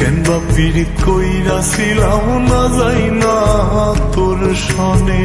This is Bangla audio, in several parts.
কেন বা কইরা ছিলাম না যাই না তোর সনে?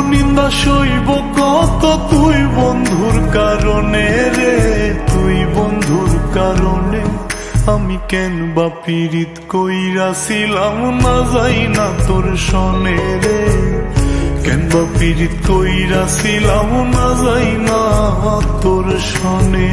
নিন্দা সইব কত তুই বন্ধুর কারণে রে? তুই বন্ধুর কারণে আমি কেন বা পীড়িত কইরাছিলাম না যাই না তোর সনে রে? কেন বা পীড়িত কইরাছিলাম না যাই না তোর সনে?